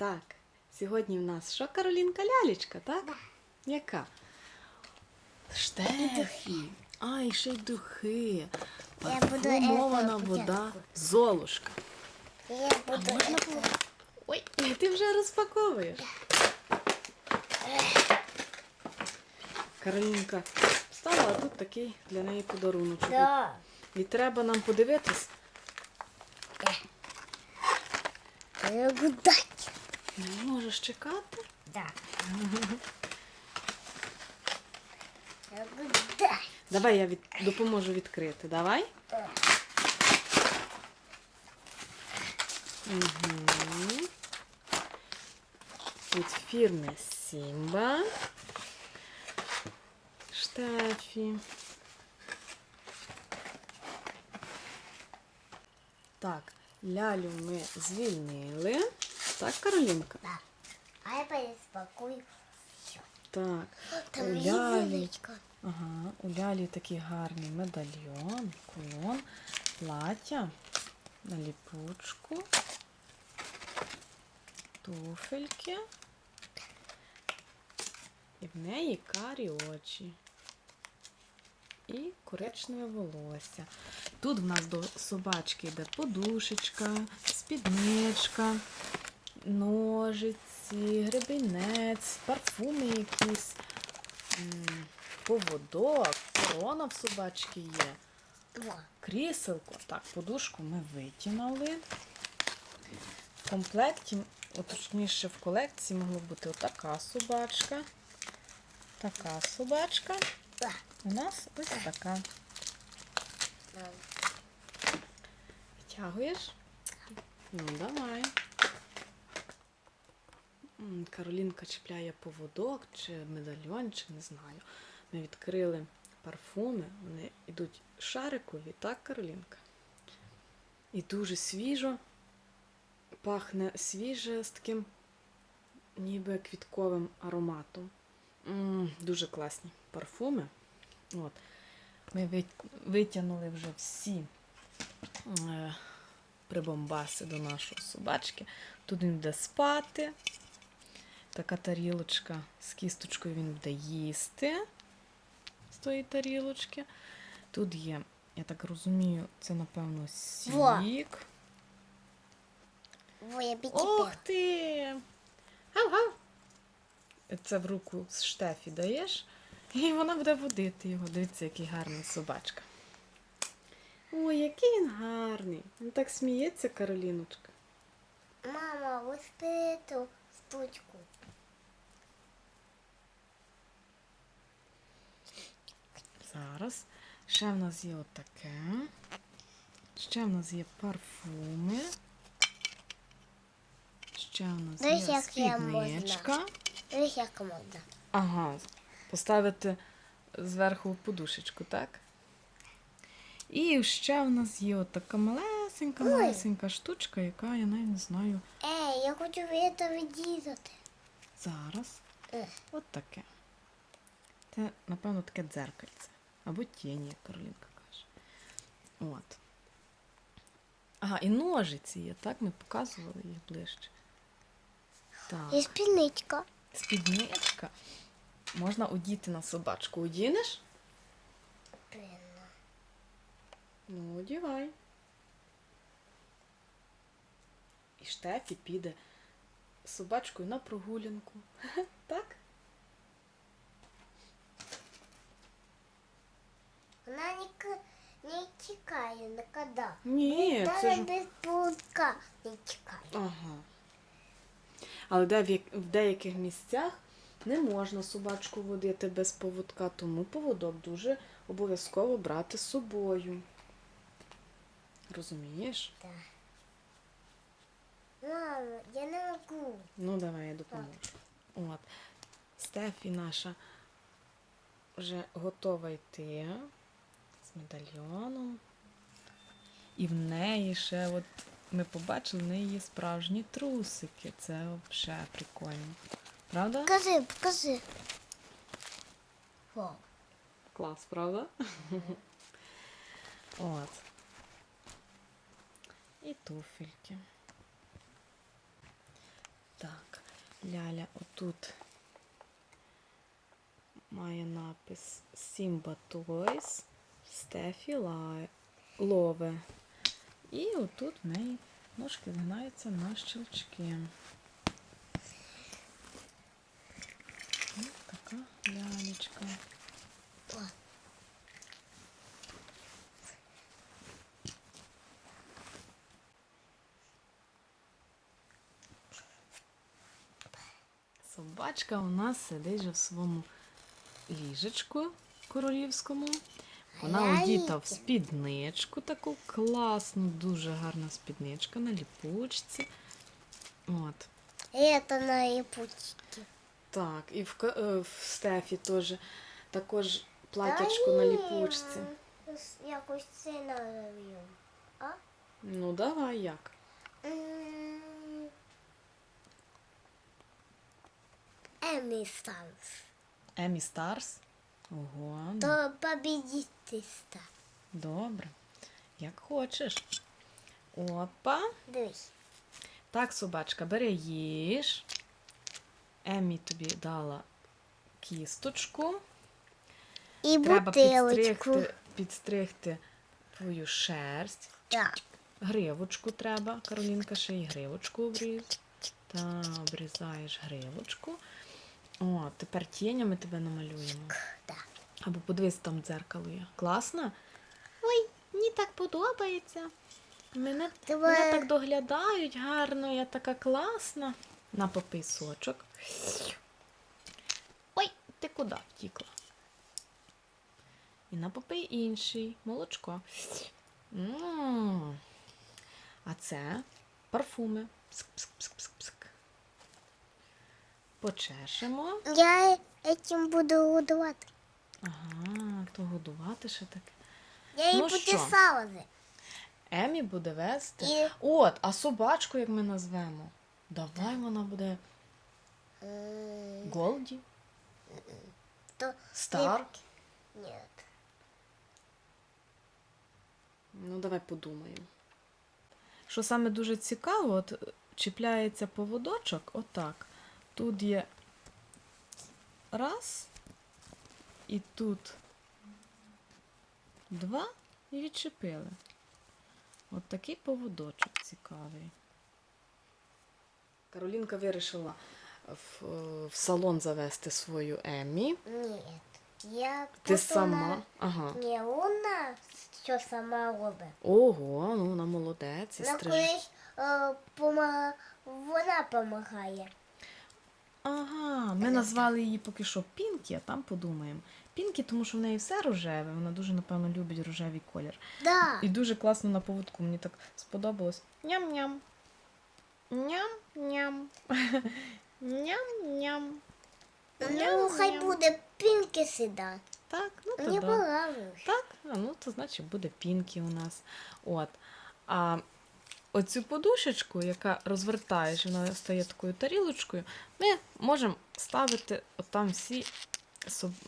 Так, сьогодні в нас що, Каролінка лялечка, так? Да. Яка? Штефі. А, і ще й духи. Парфумована вода. Золушка. Я буду можна було? Ой, ти вже розпаковуєш. Каролінка встала, а тут такий для неї подарунок. Да. І треба нам подивитись. Я буду дать. Не можеш чекати. Да. Буду дать. Давай я від... допоможу відкрити. Давай. Угу. Від фірми Сімба. Штефі. Так, лялю ми звільнили. Так, Каролінка? Да. А я переспакую. Всё. Так. Там у лялі. Ага, у лялі такий гарний медальйон, кулон, плаття на ліпучку, туфельки. І в неї карі очі. І коричневе волосся. Тут в нас до собачки йде подушечка, спідничка, ножиці, гребінець, парфуми якісь. Поводок, корона в собачки є. Кріселко. Так, подушку ми витягнули. В комплекті, точніше в колекції могла бути отака собачка. Така собачка. У нас ось така. Витягуєш? Ну, давай. Каролінка чіпляє поводок чи медальйон, чи не знаю. Ми відкрили парфуми, вони йдуть шарикові, так, Каролінка? І дуже свіжо. Пахне свіже з таким ніби квітковим ароматом. М, Дуже класні парфуми. От. Ми вит- витягнули вже всі е, прибомбаси до нашої собачки. Тут він буде спати. Така тарілочка з кісточкою він буде їсти з тої тарілочки. Тут є, я так розумію, це напевно сік. Во, я Ох ти! Гав-гав! Це в руку з штефі даєш, і вона буде водити його. Дивіться, який гарний собачка. Ой, який він гарний. Він так сміється, Кароліночка. Мама, виспи ту штучку. Зараз. Ще в нас є отаке. Ще в нас є парфуми. Ще в нас Дивись, є як я можна. спідничка. Дивись, як можна. Ага, поставити зверху подушечку, так? І ще в нас є отака малесенька, малесенька штучка, яка я навіть не знаю Ей, я хочу це відрізати. зараз. Ех. От таке. Це, напевно, таке дзеркальце. Або тіні, як Каролінка каже. От. Ага, і ножиці є, так? Ми показували їх ближче. Так. І спідничка. Спідничка. Можна одіти на собачку. Одінеш? Ну, одівай. І Штефі піде з собачкою на прогулянку. Так? Вона ні, не чекає ніколи. Ні, це ж. без поводка не чекає. Ага. Але де в, в деяких місцях не можна собачку водити без поводка, тому поводок дуже обов'язково брати з собою. Розумієш? Так. Мама, я не можу. Ну, давай я допоможу. От. Стефі наша вже готова йти з медальйоном. І в неї ще, от ми побачили, в неї є справжні трусики. Це взагалі прикольно. Правда? Покажи, покажи. Вау. Клас, правда? От. І туфельки. Так, Ляля отут має напис Simba Toys, Стефі Лове. І отут в неї ножки згинаються на щелчки. Ось така лялечка. Собачка у нас сидить же в своєму ліжечку королівському. Вона одіта в спідничку, таку класну, дуже гарна спідничка на ліпучці. От. Это на япучке. Так, і в, е, в Стефі теж також платячко на ліпучці. Якось це назовем. Ну, давай як. Эмми Санс. Емі Старс. Ого, То победительство. добре. Як хочеш. Опа. Дивись. Так, собачка, бери їж. Емі тобі дала кісточку. І Треба бутилочку. підстригти, підстригти твою шерсть. Так. Гривочку треба. Каролінка ще й гривочку обріз. Та обрізаєш гривочку. О, тепер тінями тебе намалюємо. Так. Або подивись там дзеркало є. Класно? Ой, мені так подобається. Мене, Тебе- мене так доглядають гарно, я така класна. На попий сочок. Ой, ти куди втікла? І на попий інший. Молочко. м А це парфуми. Пск-пск-пск-пск. Почешемо. Я этим буду годувати. Ага, то годувати ще таке. Я її Ну що? почесала. Емі буде вести. І- От, а собачку як ми назвемо? Давай вона буде Голді, То Стар. Ні. Ну, давай подумаємо. Що саме дуже цікаво, от е, чіпляється поводочок, отак. Тут є раз, і тут два, і відчепили. От такий поводочок цікавий. Каролінка вирішила в, в салон завести свою Еммі. Ні. Я Ти сама. на- Ага. Ні, вона що сама робить. Ого, ну вона молодець. і На стриже. колись е, пома... вона допомагає. Ага, ми назвали її поки що Пінкі, а там подумаємо. Пінкі, тому що в неї все рожеве, вона дуже, напевно, любить рожевий колір. Да. І дуже класно на поводку, мені так сподобалось. Ням-ням. Ням-ням. Ням-ням. Ну, хай буде пінки сіда. Так, ну то Мені да. понравилось. Так, а, ну то значить буде пінкі у нас. От. А оцю подушечку, яка розвертаєш, вона стає такою тарілочкою, ми можемо ставити отам всі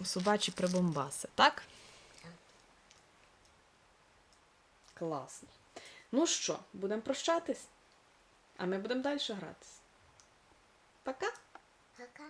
собачі прибомбаси, так? Класно. Ну що, будемо прощатись? А ми будемо далі гратись. Пока! Пока.